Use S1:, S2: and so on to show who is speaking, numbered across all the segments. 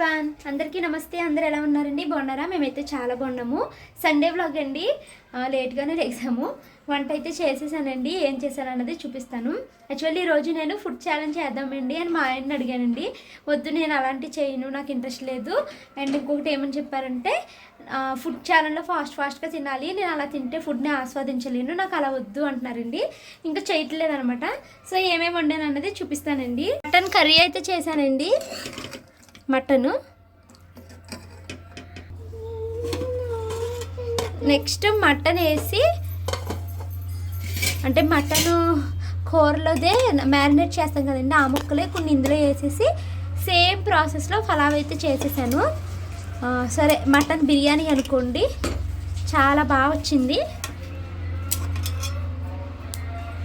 S1: Everyone అందరికీ నమస్తే. అందరు ఎలా ఉన్నారండి? బాగున్నారా? మేమైతే చాలా బాగున్నాము. సండే వ్లాగ్ అండి. లేట్గానే లేసాము. వంట అయితే చేసేసానండి. ఏం చేశాను అన్నది చూపిస్తాను. యాక్చువల్లీ ఈరోజు నేను ఫుడ్ ఛాలెంజ్ చేద్దామండి అని మా ఆయన్ని అడిగానండి. వద్దు నేను అలాంటి చేయను. నాకు ఇంట్రెస్ట్ లేదు. అండ్ ఇంకొకటి ఏమని చెప్పారంటే ఫుడ్ ఛానల్లో ఫాస్ట్ ఫాస్ట్గా తినాలి. నేను అలా తింటే ఫుడ్ని ఆస్వాదించలేను. నాకు అలా వద్దు అంటున్నారండి. ఇంకా చేయట్లేదు అనమాట సో ఏమేమి వండాను అన్నది చూపిస్తానండి. మటన్ కర్రీ అయితే చేశానండి. మటను. నెక్స్ట్ మటన్ వేసి అంటే మటన్ కూరలోదే మ్యారినేట్ చేస్తాం కదండి ఆ ముక్కలే కొన్ని ఇందులో వేసేసి సేమ్ ప్రాసెస్లో ఫలావ్ అయితే చేసేసాను. సరే మటన్ బిర్యానీ అనుకోండి చాలా బాగా వచ్చింది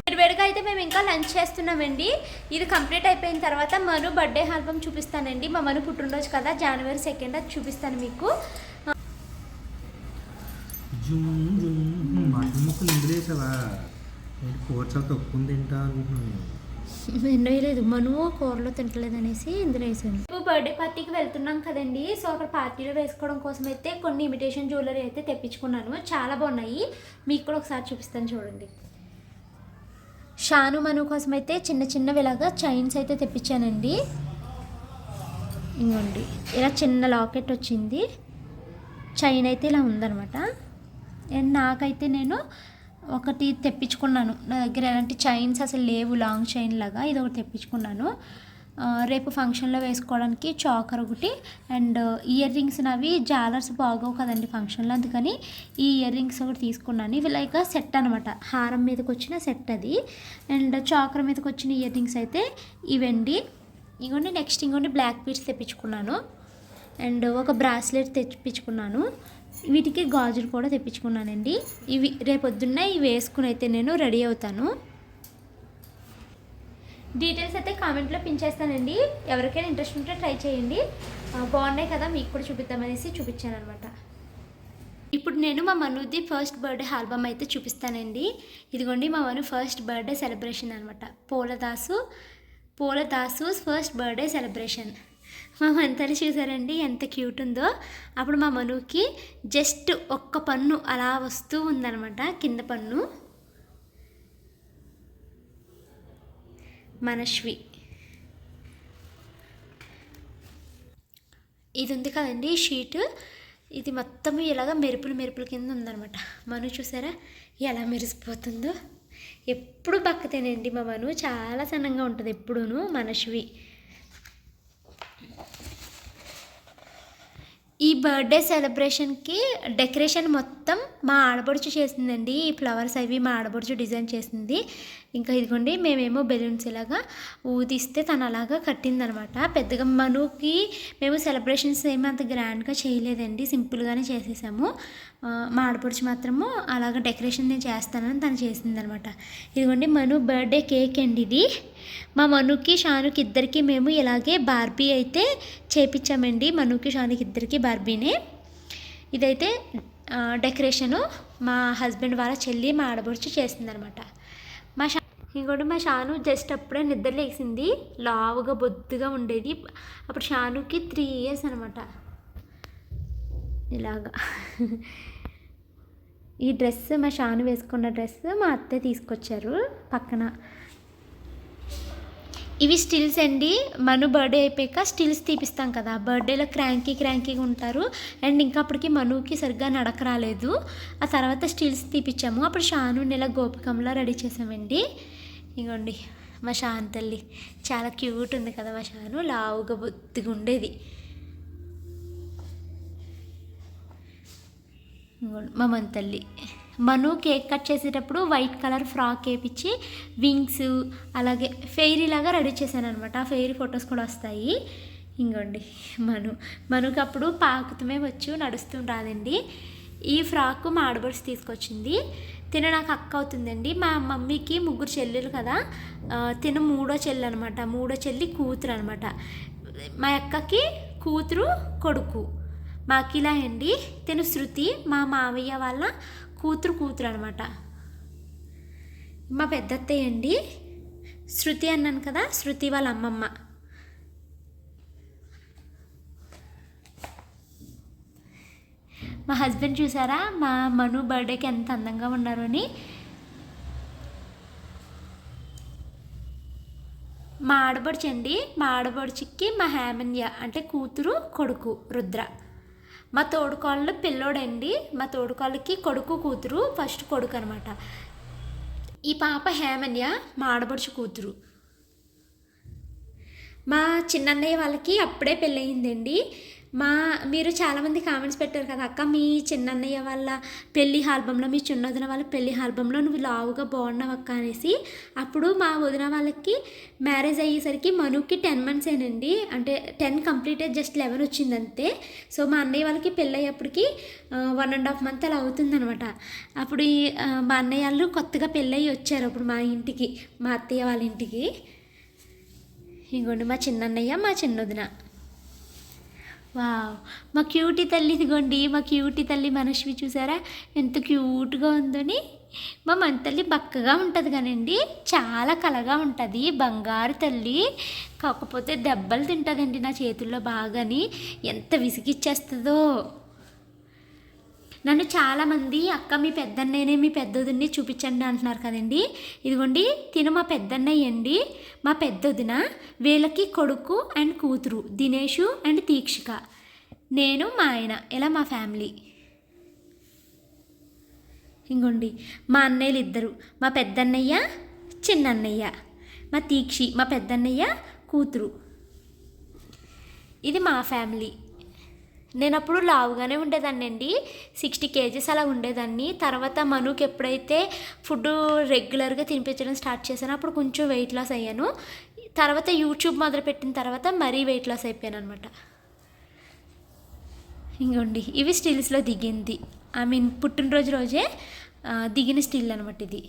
S1: వేడివేడిగా అయితే మేము ఇంకా లంచ్ చేస్తున్నామండి. ఇది కంప్లీట్ అయిపోయిన తర్వాత మను బర్త్డే ఆల్బమ్ చూపిస్తానండి. మా మను పుట్టినరోజు కదా జనవరి సెకండ్ అది చూపిస్తాను మీకు. ఎన్నో లేదు మను కూరలో తింటలేదు అనేసి ఇందులో వేసాను. ఇప్పుడు బర్త్డే పార్టీకి వెళ్తున్నాం కదండి. సో అక్కడ పార్టీలో వేసుకోవడం కోసం అయితే కొన్ని ఇమిటేషన్ జ్యువెలరీ అయితే తెప్పించుకున్నాను. చాలా బాగున్నాయి. మీకు కూడా ఒకసారి చూపిస్తాను చూడండి. షాను మను కోసం అయితే చిన్న చిన్నవి ఇలాగా చైన్స్ అయితే తెప్పించానండి. ఇంకోండి ఇలా చిన్న లాకెట్ వచ్చింది. చైన్ అయితే ఇలా ఉందనమాట అండ్ నాకైతే నేను ఒకటి తెప్పించుకున్నాను. నా దగ్గర ఎలాంటి చైన్స్ అసలు లేవు లాంగ్ చైన్ లాగా ఇది ఒకటి తెప్పించుకున్నాను. రేపు ఫంక్షన్లో వేసుకోవడానికి చాకర్ ఒకటి అండ్ ఇయర్ రింగ్స్ నవి జాలర్స్ బాగోవు కదండి ఫంక్షన్లో. అందుకని ఈ ఇయర్ రింగ్స్ ఒకటి తీసుకున్నాను. ఇవి లైక్ సెట్ అనమాట హారం మీదకి వచ్చిన సెట్ అది. అండ్ చాకర్ మీదకి వచ్చిన ఇయర్ రింగ్స్ అయితే ఇవండి. ఇంకోండి నెక్స్ట్ ఇంకోండి బ్లాక్ బీట్స్ తెప్పించుకున్నాను. అండ్ ఒక బ్రాస్లెట్ తెప్పించుకున్నాను. వీటికి గాజులు కూడా తెప్పించుకున్నానండి. ఇవి రేపొద్దున్న ఇవి వేసుకుని అయితే నేను రెడీ అవుతాను. డీటెయిల్స్ అయితే కామెంట్లో పించేస్తానండి. ఎవరికైనా ఇంట్రెస్ట్ ఉంటే ట్రై చేయండి. బాగున్నాయి కదా మీకు కూడా చూపిద్దామనేసి చూపించాను అనమాట ఇప్పుడు నేను మా మనుది ఫస్ట్ బర్త్డే ఆల్బమ్ అయితే చూపిస్తానండి. ఇదిగోండి మా మను ఫస్ట్ బర్త్డే సెలబ్రేషన్ అనమాట పూలదాసు పూలదాసు ఫస్ట్ బర్త్డే సెలబ్రేషన్ మా మంతలు చూసారండి ఎంత క్యూట్ ఉందో. అప్పుడు మా మనుకి జస్ట్ ఒక్క పన్ను అలా వస్తూ ఉందనమాట కింద పన్ను. మనశ్వి. ఇది ఉంది కదండి షీట్. ఇది మొత్తం ఇలాగ మెరుపులు మెరుపుల కింద ఉందన్నమాట. మను చూసారా? ఎలా మెరిసిపోతుందో. ఎప్పుడు పక్కతేనండి మా మను. చాలా సన్నంగా ఉంటుంది ఎప్పుడూను మనశ్వి. ఈ బర్త్డే సెలబ్రేషన్కి డెకరేషన్ మొత్తం మా ఆడపడుచు చేసిందండి. ఈ ఫ్లవర్స్ అవి మా ఆడపడుచు డిజైన్ చేసింది. ఇంకా ఇదిగోండి మేమేమో బెలూన్స్ ఇలాగా ఊదిస్తే తను అలాగా కట్టిందనమాట. పెద్దగా మనకి మేము సెలబ్రేషన్స్ ఏమీ అంత గ్రాండ్గా చేయలేదండి. సింపుల్గానే చేసేసాము. మా ఆడపడుచు మాత్రము అలాగ డెకరేషన్ నేను చేస్తానని తను చేసిందనమాట. ఇదిగోండి మను బర్త్డే కేక్ అండి ఇది. మా మనుకి షానుకి ఇద్దరికి మేము ఇలాగే బార్బీ అయితే చేపించామండి మనుకి షానుకి ఇద్దరికి బార్బీనే. ఇదైతే డెకరేషను మా హస్బెండ్ వాళ్ళ చెల్లి మా ఆడబడుచు చేసిందనమాట. మా షా ఇంకోటి మా షాను జస్ట్ అప్పుడే నిద్ర లేచింది లావుగా బొద్దుగా ఉండేది. అప్పుడు షానుకి త్రీ ఇయర్స్ అనమాట. ఇలాగా. ఈ డ్రెస్ మా షాను వేసుకున్న డ్రెస్ మా అత్తే తీసుకొచ్చారు పక్కన. ఇవి స్టిల్స్ అండి. మను బర్త్డే అయిపోయాక స్టిల్స్ తీపిస్తాం కదా. బర్త్డేలో క్రాంకీ క్రాంకీగా ఉంటారు. అండ్ ఇంకా అప్పటికి మనుకి సరిగ్గా నడక రాలేదు. ఆ తర్వాత స్టిల్స్ తీపిచ్చాము. అప్పుడు షాను నెల గోపికంలా రెడీ చేసామండి. ఇగోండి మా షాన్ తల్లి. చాలా క్యూట్ ఉంది కదా మా షాను. లావుగా బొత్తిగా ఉండేది. మా మన తల్లి. మను కేక్ కట్ చేసేటప్పుడు వైట్ కలర్ ఫ్రాక్ వేపించి వింగ్స్ అలాగే ఫెయిరీ లాగా రెడీ చేశాను అనమాట ఆ ఫెయిరీ ఫొటోస్ కూడా వస్తాయి. ఇంకోండి మను. మనకు అప్పుడు పాకుతమే వచ్చు నడుస్తూ రాదండి. ఈ ఫ్రాక్ మా ఆడబడిసి తీసుకొచ్చింది. తిన నాకు అక్క అవుతుందండి. మా మమ్మీకి ముగ్గురు చెల్లెలు కదా. తిన మూడో చెల్లి అనమాట మూడో చెల్లి కూతురు అనమాట మా అక్కకి కూతురు కొడుకు. మా అఖిల అండి. తిను శృతి మా మావయ్య వాళ్ళ కూతురు కూతురు అనమాట మా పెద్దత్తయ్య అండి శృతి అన్నాను కదా శృతి వాళ్ళ అమ్మమ్మ. మా హస్బెండ్ చూసారా మా మను బర్త్డేకి ఎంత అందంగా ఉన్నారు అని. మా ఆడబడుచండి మా ఆడబడుచుకి మా హేమన్య అంటే కూతురు కొడుకు రుద్ర. మా తోడుకోళ్ళు పిల్లోడండి. మా తోడుకోళ్ళకి కొడుకు కూతురు ఫస్ట్ కొడుకు అనమాట ఈ పాప హేమన్య మా ఆడబడుచు కూతురు. మా చిన్నన్నయ్య వాళ్ళకి అప్పుడే పెళ్ళయిందండి. మా మీరు చాలామంది కామెంట్స్ పెట్టారు కదా అక్క మీ చిన్నన్నయ్య వాళ్ళ పెళ్ళి ఆల్బంలో మీ చిన్నదిన వాళ్ళ పెళ్ళి ఆల్బంలో నువ్వు లావుగా బాగున్నావు అక్క అనేసి అప్పుడు మా వదిన వాళ్ళకి మ్యారేజ్ అయ్యేసరికి మనుకి టెన్ మంత్స్ ఏనండి అంటే టెన్ కంప్లీట్ జస్ట్ లెవెన్ వచ్చింది అంతే సో మా అన్నయ్య వాళ్ళకి పెళ్ళి అయ్యేప్పటికి వన్ అండ్ హాఫ్ మంత్ అలా అవుతుందనమాట అప్పుడు మా అన్నయ్య వాళ్ళు కొత్తగా పెళ్ళయి వచ్చారు అప్పుడు మా ఇంటికి మా అత్తయ్య వాళ్ళ ఇంటికి. ఇంకోండి మా చిన్నన్నయ్య మా చిన్నదిన. వావ్. మా క్యూటీ తల్లి ఇదిగోండి మా క్యూటీ తల్లి మనస్వి చూసారా? ఎంత క్యూట్గా ఉందని. మా మన తల్లి బక్కగా ఉంటుంది కానండి చాలా కలగా ఉంటుంది బంగారు తల్లి. కాకపోతే దెబ్బలు తింటుందండి నా చేతుల్లో బాగాని. ఎంత విసిగిచ్చేస్తుందో. నన్ను చాలామంది అక్క మీ పెద్దన్నయ్యనే మీ పెద్దదిని చూపించండి అంటున్నారు కదండి. ఇదిగోండి తిను మా పెద్దన్నయ్య అండి. మా పెద్దొదిన వీళ్ళకి కొడుకు అండ్ కూతురు దినేషు అండ్ తీక్షిక నేను మా ఆయన ఇలా మా ఫ్యామిలీ. ఇంకోండి మా అన్నయ్యలు ఇద్దరు మా పెద్దన్నయ్య చిన్నన్నయ్య మా తీక్షి మా పెద్దన్నయ్య కూతురు. ఇది మా ఫ్యామిలీ. నేను అప్పుడు లావుగానే ఉండేదాన్ని అండి సిక్స్టీ కేజీస్ అలా ఉండేదాన్ని. తర్వాత మనుకి ఎప్పుడైతే ఫుడ్ రెగ్యులర్గా తినిపించడం స్టార్ట్ చేశానో అప్పుడు కొంచెం వెయిట్ లాస్ అయ్యాను. తర్వాత యూట్యూబ్ మొదలుపెట్టిన తర్వాత మరీ వెయిట్ లాస్ అయిపోయాను అనమాట ఇంకోండి ఇవి స్టిల్స్లో దిగింది. ఐ మీన్ పుట్టినరోజు రోజే దిగిన స్టిల్ అనమాట ఇది.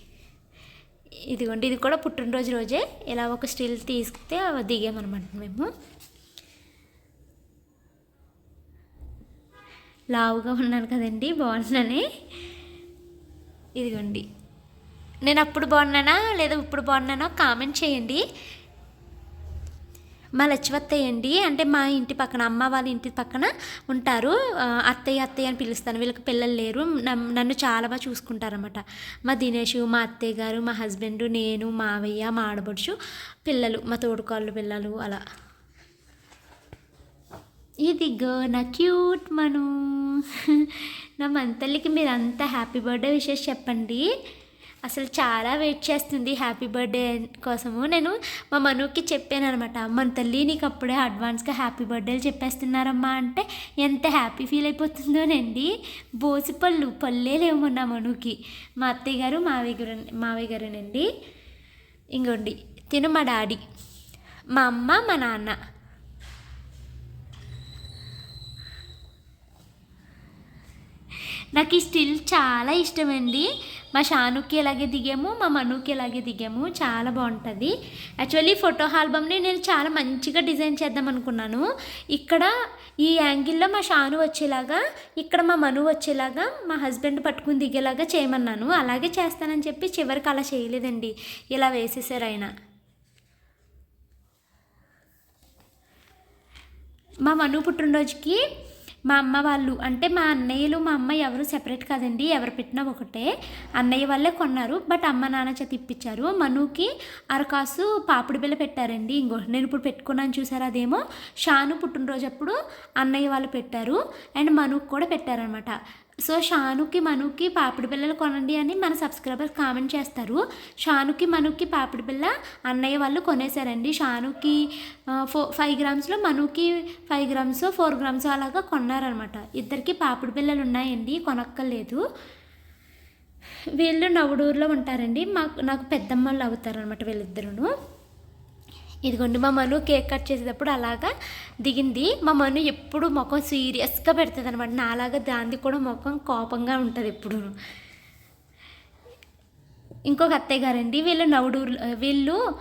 S1: ఇదిగోండి ఇది కూడా పుట్టినరోజు రోజే. ఇలా ఒక స్టిల్ తీస్తే దిగామనమాట మేము. లావుగా ఉన్నాను కదండి బాగున్నానే? ఇదిగోండి. నేను అప్పుడు బాగున్నానా లేదా ఇప్పుడు బాగున్నానో కామెంట్ చేయండి. మా లచ్చివత్తయ్య అండి అంటే మా ఇంటి పక్కన అమ్మ వాళ్ళ ఇంటి పక్కన ఉంటారు. అత్తయ్య అత్తయ్య అని పిలుస్తాను. వీళ్ళకి పిల్లలు లేరు. నన్ను చాలా బాగా చూసుకుంటారన్నమాట. మా దినేష్ మా అత్తయ్య గారు మా హస్బెండ్ నేను మావయ్య మా ఆడబడుచు పిల్లలు మా తోడుకోళ్ళు పిల్లలు అలా. ఇదిగో నా క్యూట్ మను. నా మంతల్లికి మీరు అంతా హ్యాపీ బర్త్డే విషెస్ చెప్పండి. అసలు చాలా వెయిట్ చేస్తుంది హ్యాపీ బర్త్డే కోసము. నేను మా మనుకి చెప్పాను అనమాట మన తల్లి నీకు అప్పుడే అడ్వాన్స్గా హ్యాపీ బర్త్డేలు చెప్పేస్తున్నారమ్మా అంటే ఎంత హ్యాపీ ఫీల్ అయిపోతుందోనండి బోసి పళ్ళు పళ్ళే లేవు నా మనుకి. మా అత్తయ్య గారు మావయ్య గారు మావయ్య గారేనండి. ఇంకోండి తిను మా డాడీ. మా అమ్మ మా నాన్న. నాకు ఈ స్టిల్ చాలా ఇష్టమండి. మా షానుకి ఎలాగే దిగాము మా మనుకి ఎలాగే దిగాము చాలా బాగుంటుంది. యాక్చువల్లీ ఫోటో ఆల్బమ్ని నేను చాలా మంచిగా డిజైన్ చేద్దాం అనుకున్నాను. ఇక్కడ ఈ యాంగిల్లో మా షాను వచ్చేలాగా ఇక్కడ మా మను వచ్చేలాగా మా హస్బెండ్ పట్టుకుని దిగేలాగా చేయమన్నాను. అలాగే చేస్తానని చెప్పి చివరికి అలా చేయలేదండి. ఇలా వేసేసారు ఆయన. మా మను పుట్టినరోజుకి మా అమ్మ వాళ్ళు అంటే మా అన్నయ్యలు మా అమ్మ ఎవరు సెపరేట్ కాదండి ఎవరు పెట్టినా ఒకటే. అన్నయ్య వాళ్ళే కొన్నారు బట్ అమ్మ నాన్న చేత ఇప్పించారు. మనుకి అరకాసు పాపిడి బిల్ల పెట్టారండి. ఇంకో నేను ఇప్పుడు పెట్టుకున్నాను చూసారు అదేమో? షాను పుట్టినరోజు అప్పుడు అన్నయ్య వాళ్ళు పెట్టారు అండ్ మనుకు కూడా పెట్టారనమాట. సో షానుకి మనుకి పాపిడి బిల్లలు కొనండి అని మన సబ్స్క్రైబర్స్ కామెంట్ చేస్తారు. షానుకి మనుకి పాపిడి బిల్ల అన్నయ్య వాళ్ళు కొనేసారండి షానుకి ఫో ఫైవ్ గ్రామ్స్లో మనుకి ఫైవ్ గ్రామ్స్ ఫోర్ గ్రామ్స్ అలాగా కొన్నారనమాట ఇద్దరికి పాపిడి బిల్లలు ఉన్నాయండి కొనక్కర్లేదు. వీళ్ళు నవడూరులో ఉంటారండి. మాకు నాకు పెద్దమ్మలు అవుతారనమాట వీళ్ళిద్దరును. ఇదిగోండి మా మను కేక్ కట్ చేసేటప్పుడు అలాగా దిగింది. మా మను ఎప్పుడు ముఖం సీరియస్గా పెడుతుంది అనమాట నాలాగా దాంది కూడా ముఖం కోపంగా ఉంటుంది ఎప్పుడు. ఇంకొక అత్తయ్య గారండి వీళ్ళు నవడూరు వీళ్ళు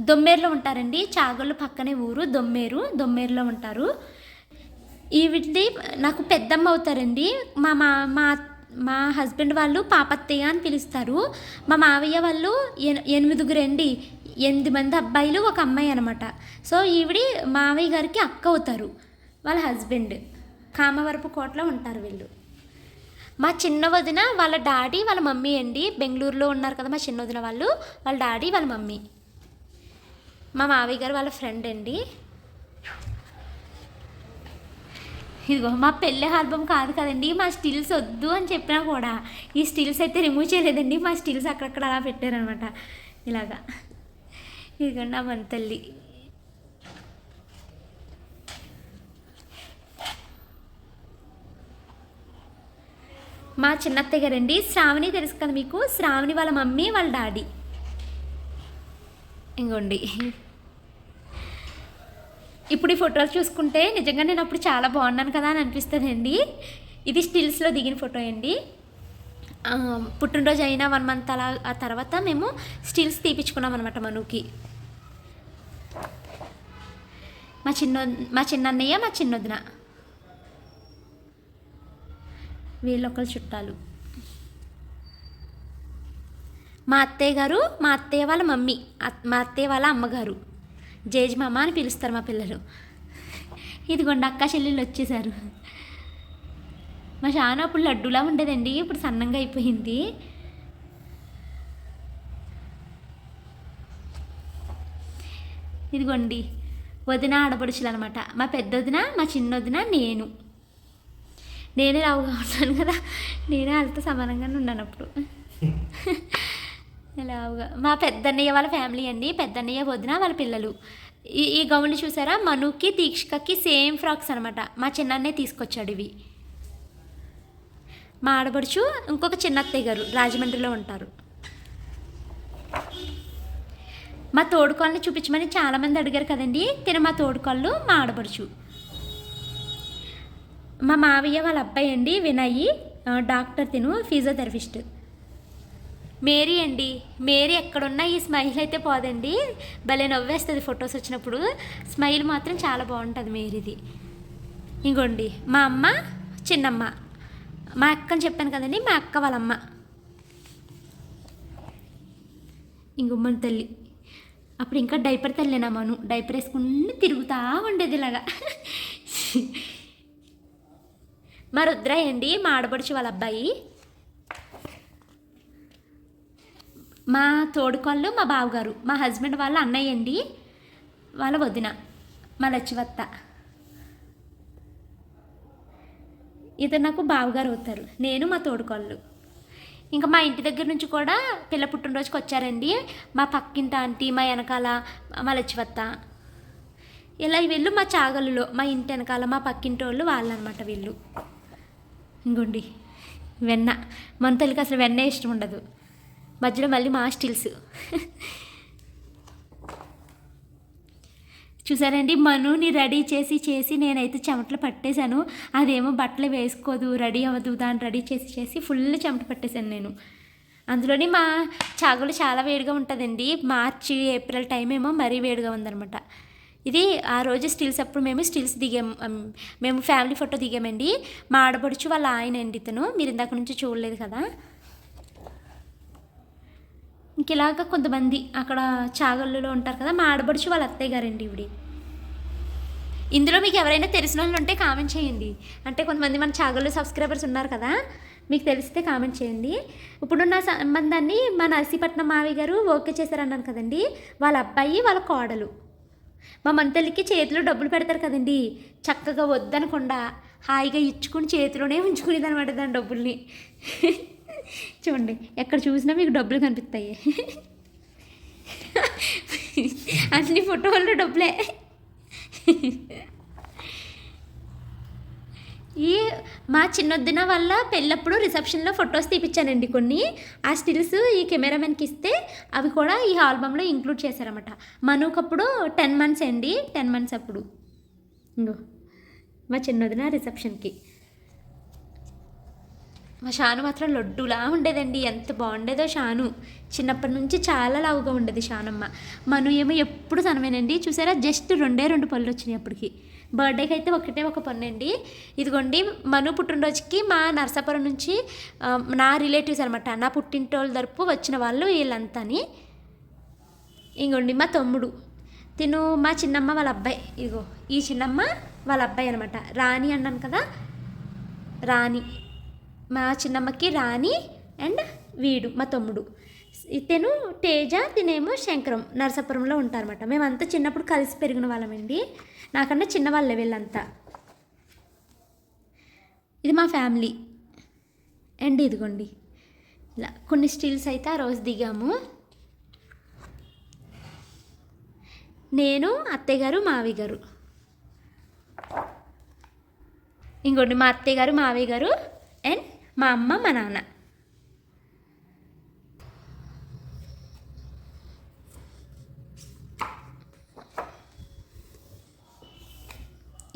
S1: దొమ్మేరులో ఉంటారండి. చాగళ్ళు పక్కనే ఊరు దొమ్మేరు దొమ్మేరులో ఉంటారు. ఈవిడి నాకు పెద్దమ్మ అవుతారండి. మా మా మా మా హస్బెండ్ వాళ్ళు పాపత్తయ్య అని పిలుస్తారు. మా మావయ్య వాళ్ళు ఎనిమిదిగురండి. ఎనిమిది మంది అబ్బాయిలు ఒక అమ్మాయి అనమాట సో ఈవిడి మావయ్య గారికి అక్క అవుతారు వాళ్ళ హస్బెండ్. కామవరపు కోటలో ఉంటారు వీళ్ళు. మా చిన్న వదిన వాళ్ళ డాడీ వాళ్ళ మమ్మీ అండి. బెంగళూరులో ఉన్నారు కదా మా చిన్న వదిన వాళ్ళు వాళ్ళ డాడీ వాళ్ళ మమ్మీ. మా మావయ్య గారు వాళ్ళ ఫ్రెండ్ అండి. ఇదిగో మా పెళ్ళి ఆల్బమ్ కాదు కదండి మా స్టిల్స్ వద్దు అని చెప్పినా కూడా ఈ స్టిల్స్ అయితే రిమూవ్ చేయలేదండి మా స్టిల్స్ అక్కడక్కడ అలా పెట్టారనమాట ఇలాగా. ఇదిగోండి నా వంతల్లి మా చిన్నత్తయ్య గారండి శ్రావణి తెలుసు కదా మీకు? శ్రావణి వాళ్ళ మమ్మీ వాళ్ళ డాడీ. ఇంకోండి ఇప్పుడు ఈ ఫోటోలు చూసుకుంటే నిజంగా నేను అప్పుడు చాలా బాగున్నాను కదా అని అనిపిస్తుందండి. ఇది స్టిల్స్లో దిగిన ఫోటో అండి. పుట్టినరోజు అయిన వన్ మంత్ అలా ఆ తర్వాత మేము స్టిల్స్ తీపించుకున్నాం అనమాట మనుకి. మా చిన్న మా చిన్నన్నయ్య మా చిన్నొదిన వీళ్ళొకరు చుట్టాలు. మా అత్తయ్య గారు మా అత్తయ్య వాళ్ళ మమ్మీ మా అత్తయ్య వాళ్ళ అమ్మగారు. జేజ్ మామ అని పిలుస్తారు మా పిల్లలు. ఇదిగోండి అక్క చెల్లెళ్ళు వచ్చేసారు. మా షాను అప్పుడు లడ్డూలా ఉండేదండి ఇప్పుడు సన్నంగా అయిపోయింది. ఇదిగోండి వదిన ఆడపడుచులు అనమాట మా పెద్ద వదిన మా చిన్న వదిన నేను. నేనే లావుగా ఉన్నాను కదా నేనే వాళ్ళతో సమానంగానే ఉన్నాను అప్పుడు. లావుగా మా పెద్దన్నయ్య వాళ్ళ ఫ్యామిలీ అండి పెద్దన్నయ్య వదిన వాళ్ళ పిల్లలు. ఈ ఈ గౌన్లు చూసారా? మనుకి దీక్షకకి సేమ్ ఫ్రాక్స్ అనమాట. మా చిన్నన్నయ్య తీసుకొచ్చాడు ఇవి. మా ఆడబడుచు ఇంకొక చిన్న అత్తయ్య గారు రాజమండ్రిలో ఉంటారు. మా తోడుకోళ్ళని చూపించమని చాలామంది అడిగారు కదండి తిన మా తోడుకోళ్ళు మా ఆడబడుచు మా మావయ్య వాళ్ళ అబ్బాయి అండి వినయ్ డాక్టర్ తిను ఫిజియోథెరపిస్ట్. మేరీ అండి మేరీ ఎక్కడున్నా ఈ స్మైల్ అయితే పోదండి. భలే నవ్వేస్తుంది ఫొటోస్ వచ్చినప్పుడు. స్మైల్ మాత్రం చాలా బాగుంటుంది మేరీది. ఇంకోండి మా అమ్మ చిన్నమ్మ. మా అక్కని చెప్పాను కదండి మా అక్క వాళ్ళమ్మ. ఇంకొమ్మని తల్లి. అప్పుడు ఇంకా డైపర్ తల్లినా మను? డైపర్ వేసుకుని తిరుగుతూ ఉండేది ఇలాగా. మా రుద్రయ్య అండి మా ఆడపడుచు వాళ్ళ అబ్బాయి. మా తోడుకోళ్ళు మా బావగారు. మా హస్బెండ్ వాళ్ళ అన్నయ్య అండి వాళ్ళ వదిన మా లచ్చివత్త. ఇతను నాకు బావగారు అవుతారు. నేను మా తోడుకోళ్ళు. ఇంకా మా ఇంటి దగ్గర నుంచి కూడా పిల్ల పుట్టినరోజుకి వచ్చారండి. మా పక్కింటి ఆంటీ మా వెనకాల మా లచ్చివత్త. ఇలా వీళ్ళు మా చాగలులో మా ఇంటి వెనకాల మా పక్కింటి వాళ్ళు వాళ్ళు అనమాట వీళ్ళు. ఇంకోండి వెన్న. మన తల్లికి అసలు వెన్న ఇష్టం ఉండదు. మధ్యలో మళ్ళీ మా స్టిల్స్. చూసారండి? మనుని రెడీ చేసి చేసి నేనైతే చెమటలు పట్టేశాను. అదేమో బట్టలు వేసుకోదు రెడీ అవ్వదు దాన్ని రెడీ చేసి చేసి ఫుల్ చెమట పట్టేశాను నేను. అందులోని మా చాగలు చాలా వేడిగా ఉంటుందండి. మార్చి ఏప్రిల్ టైం ఏమో మరీ వేడిగా ఉందన్నమాట. ఇది ఆ రోజు స్టిల్స్ అప్పుడు మేము స్టిల్స్ దిగాం. మేము ఫ్యామిలీ ఫోటో దిగామండి. మా ఆడపడుచు వాళ్ళ ఆయన అండి ఇతను. మీరు ఇందాక నుంచి చూడలేదు కదా? ఇంక ఇలాగ కొంతమంది అక్కడ చాగళ్ళులో ఉంటారు కదా మా ఆడబడుచు వాళ్ళ అత్తయ్య గారండి ఇవిడి ఇందులో మీకు ఎవరైనా తెలిసిన వాళ్ళు ఉంటే కామెంట్ చేయండి. అంటే కొంతమంది మన చాగళ్ళు సబ్స్క్రైబర్స్ ఉన్నారు కదా మీకు తెలిస్తే కామెంట్ చేయండి. ఇప్పుడు నా సంబంధాన్ని మా నర్సీపట్నం మావి గారు ఓకే చేశారన్నాను కదండి వాళ్ళ అబ్బాయి వాళ్ళ కోడలు. మా మంతలికి చేతిలో డబ్బులు పెడతారు కదండి చక్కగా వద్దనకుండా హాయిగా ఇచ్చుకుని చేతిలోనే ఉంచుకునేదనమాట దాని డబ్బుల్ని. చూడండి ఎక్కడ చూసినా మీకు డబ్బులు కనిపిస్తాయి. అన్ని ఫోటోలు డబ్బులే. ఈ మా చిన్నొద్దిన వల్ల పెళ్ళప్పుడు రిసెప్షన్లో ఫొటోస్ తీపిచ్చానండి కొన్ని. ఆ స్టిల్స్ ఈ కెమెరామెన్కి ఇస్తే అవి కూడా ఈ ఆల్బంలో ఇంక్లూడ్ చేశారన్నమాట. మనకప్పుడు టెన్ మంత్స్ అండి టెన్ మంత్స్ అప్పుడు. ఇంకో మా చిన్నొదిన రిసెప్షన్కి. మా షాను మాత్రం లడ్డులా ఉండేదండి. ఎంత బాగుండేదో షాను. చిన్నప్పటి నుంచి చాలా లావుగా ఉండేది షానమ్మ. మను ఏమో ఎప్పుడు తనమేనండి. చూసారా? జస్ట్ రెండే రెండు పళ్ళు వచ్చినాయి అప్పటికి. బర్త్డేకి అయితే ఒకటే ఒక పన్ను అండి ఇదిగోండి మను పుట్టినరోజుకి మా నర్సాపురం నుంచి నా రిలేటివ్స్ అనమాట నా పుట్టింటోళ్ళ తరపు వచ్చిన వాళ్ళు వీళ్ళంతాని. ఇంకోండి మా తమ్ముడు. తిను మా చిన్నమ్మ వాళ్ళ అబ్బాయి. ఇదిగో ఈ చిన్నమ్మ వాళ్ళ అబ్బాయి అనమాట రాణి అన్నాను కదా? రాణి. మా చిన్నమ్మకి రాణి అండ్ వీడు మా తమ్ముడు. ఇతను తేజ తినేమో శంకరం నరసాపురంలో ఉంటారన్నమాట. మేమంతా చిన్నప్పుడు కలిసి పెరిగిన వాళ్ళమండి. నాకన్నా చిన్నవాళ్ళే వీళ్ళంతా ఇది మా ఫ్యామిలీ. అండ్ ఇదిగోండి. ఇలా కొన్ని స్టిల్స్ అయితే ఆ రోజు దిగాము. నేను అత్తయ్య గారు మావి గారు. ఇంకోటి మా అత్తయ్య గారు మావయ్య గారు అండ్ మా అమ్మ మా నాన్న.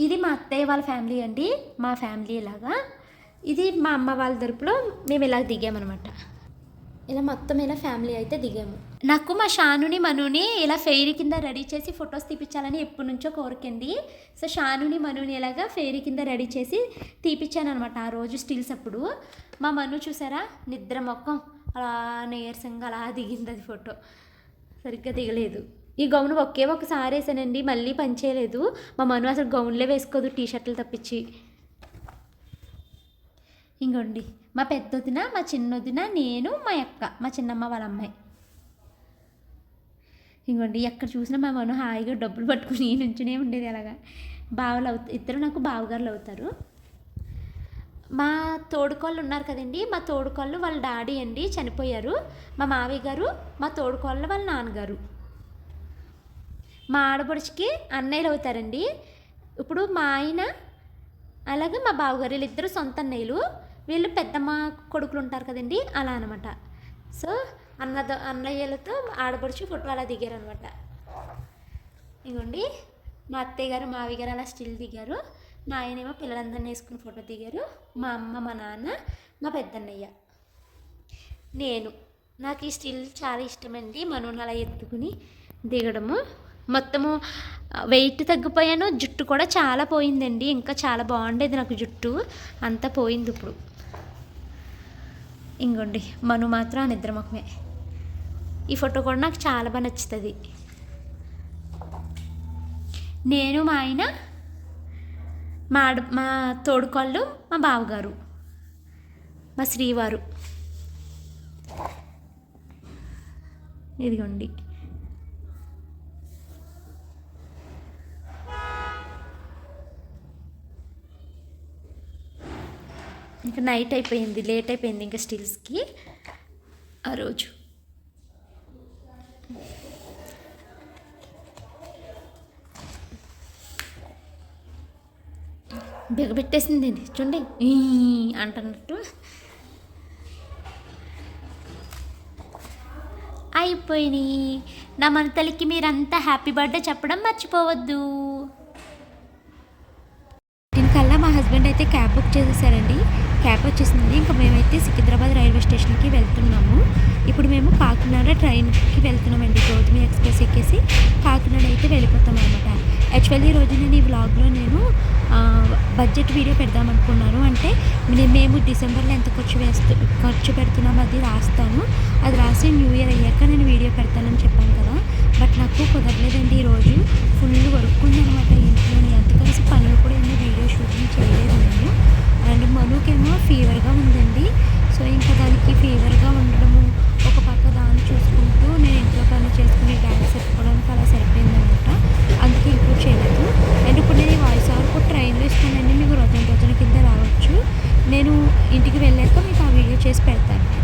S1: ఇది మా అత్తయ్య వాళ్ళ ఫ్యామిలీ అండి. మా ఫ్యామిలీ ఇలాగా ఇది మా అమ్మ వాళ్ళ తరపులో మేము ఇలా దిగామన్నమాట. ఇలా మొత్తం ఇలా ఫ్యామిలీ అయితే దిగాము. నాకు మా షానుని మనుని ఇలా ఫెయిరీ కింద రెడీ చేసి ఫొటోస్ తీపించాలని ఎప్పటి నుంచో కోరికండి. సో షానుని మనుని ఇలాగా ఫెయిరీ కింద రెడీ చేసి తీపించాను అనమాట ఆ రోజు స్టిల్స్ అప్పుడు. మా మను చూసారా? నిద్ర మొక్కం అలా నీరసంగా అలా దిగింది అది ఫోటో. సరిగ్గా దిగలేదు. ఈ గౌన్ ఒకే ఒకసారి వేసానండి మళ్ళీ పనిచేయలేదు మా మను అసలు గౌన్లే వేసుకోదు టీ షర్ట్లు తప్పించి. ఇంకోండి మా పెద్దొదిన మా చిన్నొదిన నేను మా అక్క మా చిన్నమ్మ వాళ్ళ అమ్మాయి. ఇంకోండి ఎక్కడ చూసినా మా మను హాయిగా డబ్బులు పట్టుకుని నుంచునే ఉండేది అలాగా. బావలు అవుతారు ఇద్దరు నాకు బావగారులు అవుతారు. మా తోడుకోళ్ళు ఉన్నారు కదండి మా తోడుకోళ్ళు వాళ్ళ డాడీ అండి చనిపోయారు. మా మావయ్య గారు మా తోడుకోళ్ళు వాళ్ళ నాన్నగారు. మా ఆడపడుచుకి అన్నయ్యలు అవుతారండి. ఇప్పుడు మా ఆయన అలాగే మా బావగారు వీళ్ళిద్దరు సొంత అన్నయ్యలు. వీళ్ళు పెద్దమ్మ కొడుకులు ఉంటారు కదండి అలా అనమాట సో అన్నద అన్నయ్యలతో ఆడపడుచు ఫోటో అలా దిగారు అనమాట ఇగోండి మా అత్తయ్య గారు మావి గారు అలా స్టిల్ దిగారు. మా ఆయనేమో పిల్లలందరినీ వేసుకుని ఫోటో దిగారు. మా అమ్మ మా నాన్న మా పెద్దన్నయ్య. నేను నాకు ఈ స్టిల్ చాలా ఇష్టమండి. మనోని అలా ఎత్తుకుని దిగడము. మొత్తము వెయిట్ తగ్గిపోయాను. జుట్టు కూడా చాలా పోయిందండి. ఇంకా చాలా బాగుండేది నాకు జుట్టు. అంతా పోయింది ఇప్పుడు. ఇంకోండి మను మాత్రం ఆ ఈ ఫోటో కూడా నాకు చాలా బాగా నచ్చుతుంది. నేను మా ఆయన మా ఆడ మా తోడుకోళ్ళు మా బావగారు మా శ్రీవారు. ఇదిగోండి. ఇంకా నైట్ అయిపోయింది లేట్ అయిపోయింది ఇంకా స్టిల్స్కి ఆ రోజు. బిగబెట్టేసింది చూడండి. ఈ అంటున్నట్టు. అయిపోయినాయి నా మనతలకి మీరంతా హ్యాపీ బర్త్డే చెప్పడం మర్చిపోవద్దు. దీనికల్లా మా హస్బెండ్ అయితే క్యాబ్ బుక్ చేసేసారండి. క్యాబ్ వచ్చేసింది ఇంకా మేమైతే సికింద్రాబాద్ రైల్వే స్టేషన్కి వెళ్తున్నాము. ఇప్పుడు మేము కాకినాడ ట్రైన్కి వెళ్తున్నామండి. గౌతమి ఎక్స్ప్రెస్ ఎక్కేసి కాకినాడ అయితే వెళ్ళిపోతాం అనమాట యాక్చువల్లీ రోజు నేను ఈ వ్లాగ్లో నేను బడ్జెట్ వీడియో పెడదాం అనుకున్నాను అంటే మేము డిసెంబర్లో ఎంత ఖర్చు వేస్తూ ఖర్చు పెడుతున్నామో అది రాస్తాను. అది రాసి న్యూ ఇయర్ అయ్యాక నేను వీడియో పెడతానని చెప్పాను కదా. బట్ నాకు కుదరలేదండి ఈరోజు ఫుల్ వర్క్ ఉందన్నమాట ఇంట్లోని కలిసి పనులు కూడా ఏమీ వీడియో షూటింగ్ చేయలేదు నేను. అండ్ మనుకేమో ఫీవర్గా ఉందండి. సో ఇంకా దానికి ఫీవర్గా ఉండడము ఒక పక్క దాన్ని చూసుకుంటూ నేను ఇంట్లో పని చేసుకుని డ్యాన్స్ చెప్పుకోవడానికి అలా సరిపోయిందనమాట. అందుకే ఇంప్రూవ్ చేయలేదు. అండ్ ఇప్పుడు నేను ఈ వాయిస్ ఓవర్ కూడా ట్రైన్లో ఇస్తానండి మీకు రోజు రోజుల కింద రావచ్చు. నేను ఇంటికి వెళ్ళాక మీకు ఆ వీడియో చేసి పెడతాను.